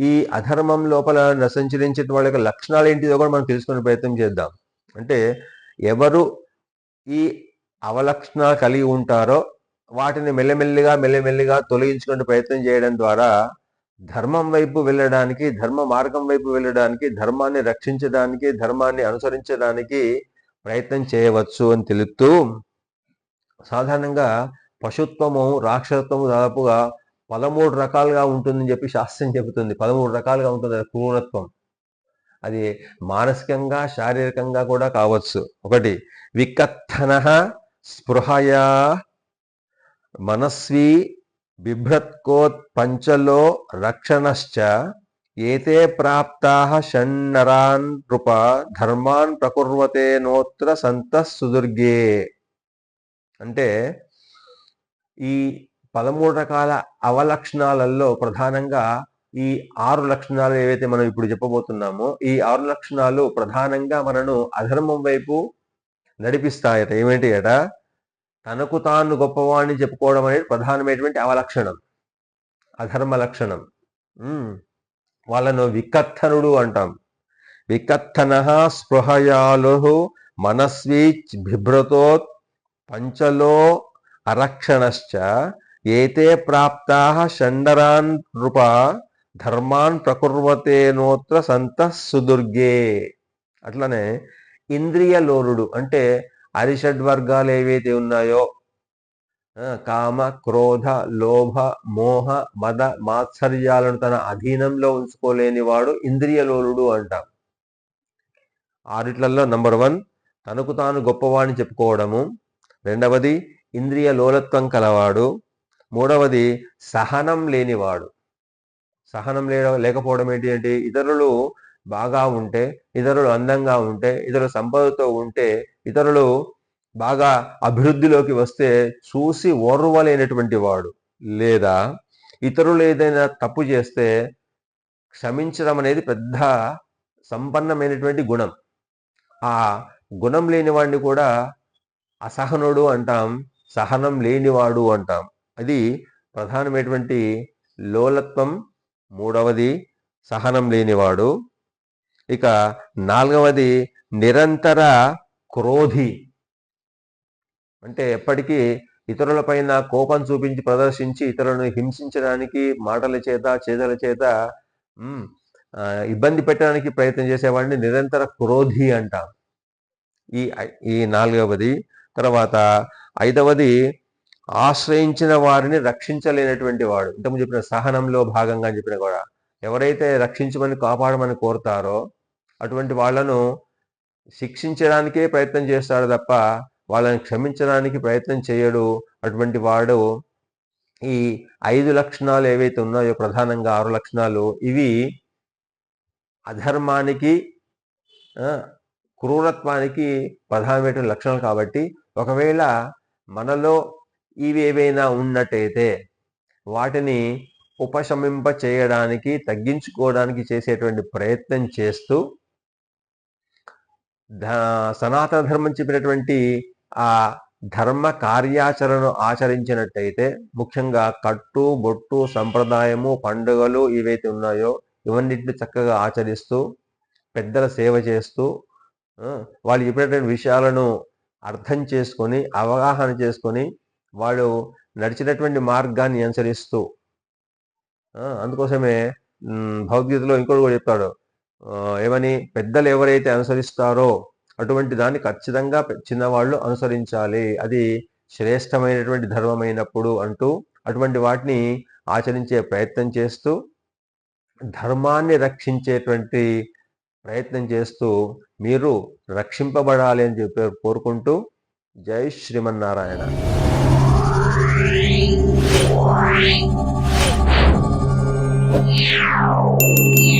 ఈ అధర్మం లోపల సంచరించే వాళ్ళ యొక్క లక్షణాలు ఏంటిదో కూడా మనం తెలుసుకునే ప్రయత్నం చేద్దాం. అంటే ఎవరు ఈ అవలక్షణాలు కలిగి ఉంటారో వాటిని మెల్లమెల్లిగా మెల్లమెల్లిగా తొలగించుకునే ప్రయత్నం చేయడం ద్వారా ధర్మం వైపు వెళ్ళడానికి ధర్మ మార్గం వైపు వెళ్ళడానికి ధర్మాన్ని రక్షించడానికి ధర్మాన్ని అనుసరించడానికి ప్రయత్నం చేయవచ్చు అని తెలుపుతూ సాధారణంగా పశుత్వము రాక్షసత్వము దాదాపుగా పదమూడు రకాలుగా ఉంటుందని చెప్పి శాస్త్రం చెబుతుంది. పదమూడు రకాలుగా ఉంటుంది అది క్రూరత్వం. అది మానసికంగా శారీరకంగా కూడా కావచ్చు. ఒకటి వికత్తన స్పృహయా మనస్వి బిభ్రత్కోత్ పంచలో రక్షణశ్చ ఏతే ప్రాప్తా షణ్ణరాన్ నృప ధర్మాన్ ప్రకుర్వతే నోత్ర సంత సుదుర్గే. అంటే ఈ పదమూడు రకాల అవలక్షణాలలో ప్రధానంగా ఈ ఆరు లక్షణాలు ఏవైతే మనం ఇప్పుడు చెప్పబోతున్నామో ఈ ఆరు లక్షణాలు ప్రధానంగా మనను అధర్మం వైపు నడిపిస్తాయట. ఏమిటి అట? తనకు తాను గొప్పవాణ్ణి చెప్పుకోవడం అనేది ప్రధానమైనటువంటి అవలక్షణం. అధర్మ లక్షణం. వాళ్ళను వికత్తనుడు అంటాం. వికత్తన స్పృహయాలు మనస్వీచ్ బిభ్రతో పంచలో అరక్షణశ్చ ఏతే ప్రాప్తా షండరాన్ నృప ధర్మాన్ ప్రకుర్వతేనోత్ర సంత సుదుర్గే. అట్లనే ఇంద్రియ లోలుడు అంటే అరిషడ్ వర్గాలు ఏవైతే ఉన్నాయో కామ క్రోధ లోభ మోహ మద మాత్సర్యాలను తన అధీనంలో ఉంచుకోలేని వాడు ఇంద్రియ లోలుడు అంటాం. ఆరిట్లలో నంబర్ వన్ తనకు తాను గొప్పవాడిని చెప్పుకోవడము. రెండవది ఇంద్రియ లోలత్వం కలవాడు. మూడవది సహనం లేనివాడు. సహనం లే లేకపోవడం ఏంటి అంటే ఇతరులు బాగా ఉంటే ఇతరులు అందంగా ఉంటే ఇతరులు సంపదతో ఉంటే ఇతరులు బాగా అభివృద్ధిలోకి వస్తే చూసి ఓర్వలేనటువంటి వాడు లేదా ఇతరులు ఏదైనా తప్పు చేస్తే క్షమించడం అనేది పెద్ద సంపన్నమైనటువంటి గుణం. ఆ గుణం లేనివాడిని కూడా అసహనుడు అంటాం సహనం లేనివాడు అంటాం. అది ప్రధానమైనటువంటి లోలత్వం మూడవది సహనం లేనివాడు. ఇక నాలుగవది నిరంతర క్రోధి. అంటే ఎప్పటికీ ఇతరులపైన కోపం చూపించి ప్రదర్శించి ఇతరులను హింసించడానికి మాటల చేత చేతల చేత ఇబ్బంది పెట్టడానికి ప్రయత్నం చేసేవాడిని నిరంతర క్రోధి అంటాం. ఈ ఈ నాలుగవది. తర్వాత ఐదవది ఆశ్రయించిన వారిని రక్షించలేనటువంటి వాడు. ఇంతకుముందు చెప్పిన సహనంలో భాగంగా చెప్పిన కూడా ఎవరైతే రక్షించమని కాపాడమని కోరుతారో అటువంటి వాళ్ళను శిక్షించడానికే ప్రయత్నం చేస్తాడు తప్ప వాళ్ళని క్షమించడానికి ప్రయత్నం చేయడు. అటువంటి వాడు ఈ ఐదు లక్షణాలు ఏవైతే ఉన్నాయో ప్రధానంగా ఆరు లక్షణాలు ఇవి అధర్మానికి క్రూరత్వానికి ప్రధానమైన లక్షణాలు కాబట్టి ఒకవేళ మనలో ఇవేవైనా ఉన్నట్టయితే వాటిని ఉపశమింప చేయడానికి తగ్గించుకోవడానికి చేసేటువంటి ప్రయత్నం చేస్తూ సనాతన ధర్మం చెప్పినటువంటి ఆ ధర్మ కార్యాచరణను ఆచరించినట్టయితే ముఖ్యంగా కట్టు బొట్టు సంప్రదాయము పండుగలు ఏవైతే ఉన్నాయో ఇవన్నిటిని చక్కగా ఆచరిస్తూ పెద్దల సేవ చేస్తూ వాళ్ళు చెప్పినటువంటి విషయాలను అర్థం చేసుకొని అవగాహన చేసుకొని వాళ్ళు నడిచినటువంటి మార్గాన్ని అనుసరిస్తూ అందుకోసమే భగవద్గీతలో ఇంకోటి కూడా చెప్తాడు. ఏమని? పెద్దలు ఎవరైతే అనుసరిస్తారో అటువంటి దాన్ని ఖచ్చితంగా చిన్నవాళ్ళు అనుసరించాలి. అది శ్రేష్టమైనటువంటి ధర్మమైనప్పుడు అంటూ అటువంటి వాటిని ఆచరించే ప్రయత్నం చేస్తూ ధర్మాన్ని రక్షించేటువంటి ప్రయత్నం చేస్తూ మీరు రక్షింపబడాలి అని చెప్పి కోరుకుంటూ జై శ్రీమన్నారాయణ. 喵喵。